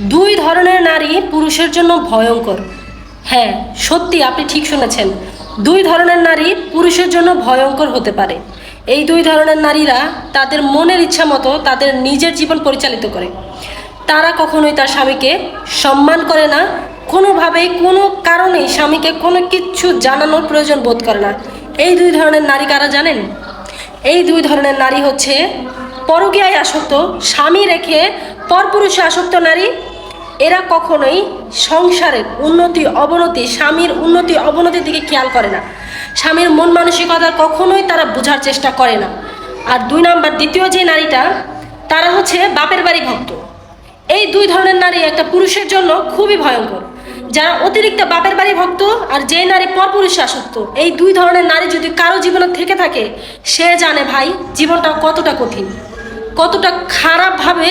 দুই ধরনের নারী পুরুষের জন্য ভয়ঙ্কর। হ্যাঁ সত্যি আপনি ঠিক শুনেছেন। দুই ধরনের নারী পুরুষের জন্য ভয়ঙ্কর হতে পারে। এই দুই ধরনের নারীরা তাদের মনের ইচ্ছা মতো তাদের নিজের জীবন পরিচালিত করে। তারা কখনোই তার স্বামীকে সম্মান করে না। কোনোভাবেই, কোনো কারণেই স্বামীকে কোনো কিচ্ছু জানানোর প্রয়োজন বোধ করে না। এই দুই ধরনের নারী কারা জানেন? এই দুই ধরনের নারী হচ্ছে পরকীয়ায় আসক্ত, স্বামী রেখে পরপুরুষে আসক্ত নারী, এরা কখনোই সংসারের উন্নতি, অবনতি, স্বামীর উন্নতি, অবনতির দিকে খেয়াল করে না। স্বামীর মন মানসিকতা কখনোই তারা বোঝার চেষ্টা করে না। আর দুই নাম্বার, দ্বিতীয় যে নারীটা, তারা হচ্ছে বাপের বাড়ি ভক্ত। এই দুই ধরনের নারী একটা পুরুষের জন্য খুবই ভয়ঙ্কর। যারা অতিরিক্ত বাপের বাড়ি ভক্ত আর যে নারী পরপুরুষে আসক্ত, এই দুই ধরনের নারী যদি কারও জীবনে থেকে থাকে, সে জানে ভাই জীবনটা কতটা কঠিন। কতটা খারাপভাবে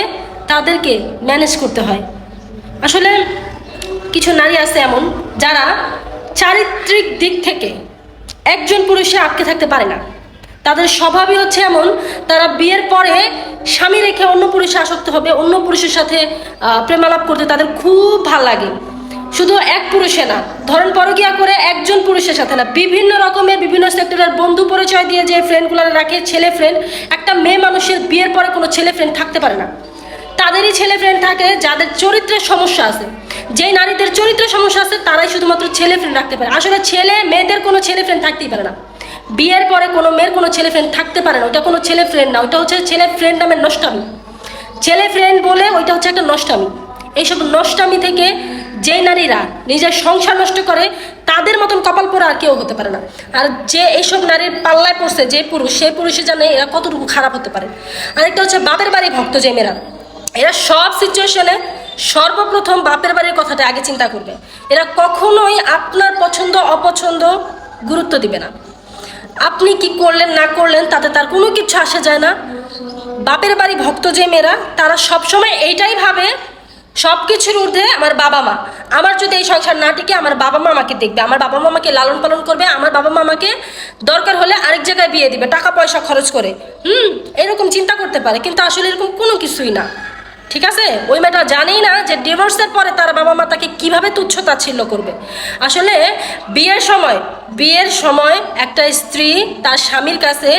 তাদেরকে ম্যানেজ করতে হয়। আসলে কিছু নারী আছে এমন, যারা চারিত্রিক দিক থেকে একজন পুরুষে আটকে থাকতে পারে না। তাদের স্বভাবই হচ্ছে এমন, তারা বিয়ের পরে স্বামী রেখে অন্য পুরুষে আসক্ত হবে, অন্য পুরুষের সাথে প্রেমালাপ করতে তাদের খুব ভালো লাগে। শুধু এক পুরুষে না, ধরেন পরকিয়া করে একজন পুরুষের সাথে না, বিভিন্ন রকমের, বিভিন্ন সেক্টরের বন্ধু পরিচয় দিয়ে যে ফ্রেন্ডগুলো রাখে, ছেলে ফ্রেন্ড একটা মেয়ে মানুষের বিয়ের পরে কোনো ছেলে ফ্রেন্ড থাকতে পারে না। তাদেরই ছেলে ফ্রেন্ড থাকে, যাদের চরিত্রের সমস্যা আছে, যেই নারীদের চরিত্রের সমস্যা আছে, তারাই শুধুমাত্র ছেলে ফ্রেন্ড রাখতে পারে। আসলে ছেলে, মেয়েদের কোনো ছেলে ফ্রেন্ড থাকতেই পারে না। বিয়ের পরে কোনো মেয়ের কোনো ছেলে ফ্রেন্ড থাকতে পারে না ওটা কোনো ছেলে ফ্রেন্ড না ওটা হচ্ছে ছেলে ফ্রেন্ড নামের নষ্টামি। ছেলে ফ্রেন্ড বলে ওইটা হচ্ছে একটা নষ্টামি। এইসব নষ্টামি থেকে যে নারীরা নিজের সংসার নষ্ট করে, তাদের মতন কপাল পরে আর কেউ হতে পারে না। আর যে এইসব নারীর পাল্লায় পড়ছে, যে পুরুষ, সেই পুরুষে জানে এরা কতটুকু খারাপ হতে পারে। আরেকটা হচ্ছে বাপের বাড়ি ভক্ত যে মেয়েরা। এরা সব সিচুয়েশনে সর্বপ্রথম বাপের বাড়ির কথাটা আগে চিন্তা করবে। এরা কখনোই আপনার পছন্দ, অপছন্দ গুরুত্ব দিবে না। আপনি কি করলেন, না করলেন, তাতে তার কোনো কিছু আসে যায় না। বাপের বাড়ি ভক্ত যে মেয়েরা, তারা সবসময় এইটাই ভাবে সব কিছুর ঊর্ধ্বে আমার বাবা মা। আমার যদি এই সংসার না টিকে, আমার বাবা মা আমাকে দেখবে। আমার বাবা মা আমাকে লালন পালন করবে। আমার বাবা মা আমাকে দরকার হলে আরেক জায়গায় বিয়ে দিবে, টাকা পয়সা খরচ করে। হুম, এরকম চিন্তা করতে পারে, কিন্তু আসলে এরকম কোনো কিছুই না। ঠিক আছে? ওই মেয়েটা জানেই না যে ডিভোর্সের পরে তার বাবা মা তাকে কীভাবে তুচ্ছ তাচ্ছিল্য করবে। আসলে বিয়ের সময় বিয়ের সময় একটা স্ত্রী তার স্বামীর কাছে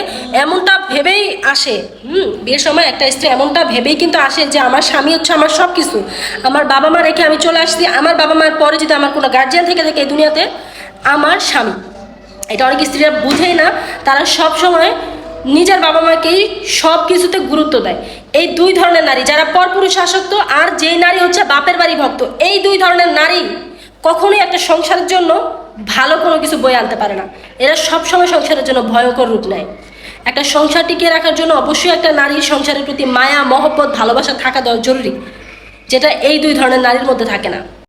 এমনটা ভেবেই আসে। হুম, বিয়ের সময় একটা স্ত্রী এমনটা ভেবেই কিন্তু আসে যে আমার স্বামী হচ্ছে আমার সব কিছু আমার বাবা মা রেখে আমি চলে আসছি, আমার বাবা মার পরে যদি আমার কোনো গার্জিয়ান থেকে থাকে এই দুনিয়াতে, আমার স্বামী। এটা অনেক স্ত্রীরা বুঝেই না, তারা সব সময় নিজের বাবা মাকেই সব কিছুতে গুরুত্ব দেয়। এই দুই ধরনের নারী, যারা পরপুরুষ আসক্ত আর যেই নারী হচ্ছে বাপের বাড়ি ভক্ত, এই দুই ধরনের নারী কখনোই একটা সংসারের জন্য ভালো কোনো কিছু বয়ে আনতে পারে না। এরা সবসময় সংসারের জন্য ভয়ঙ্কর রূপ নেয়। একটা সংসার টিকিয়ে রাখার জন্য অবশ্যই একটা নারীর সংসারের প্রতি মায়া, মহব্বত, ভালোবাসা থাকা জরুরি, যেটা এই দুই ধরনের নারীর মধ্যে থাকে না।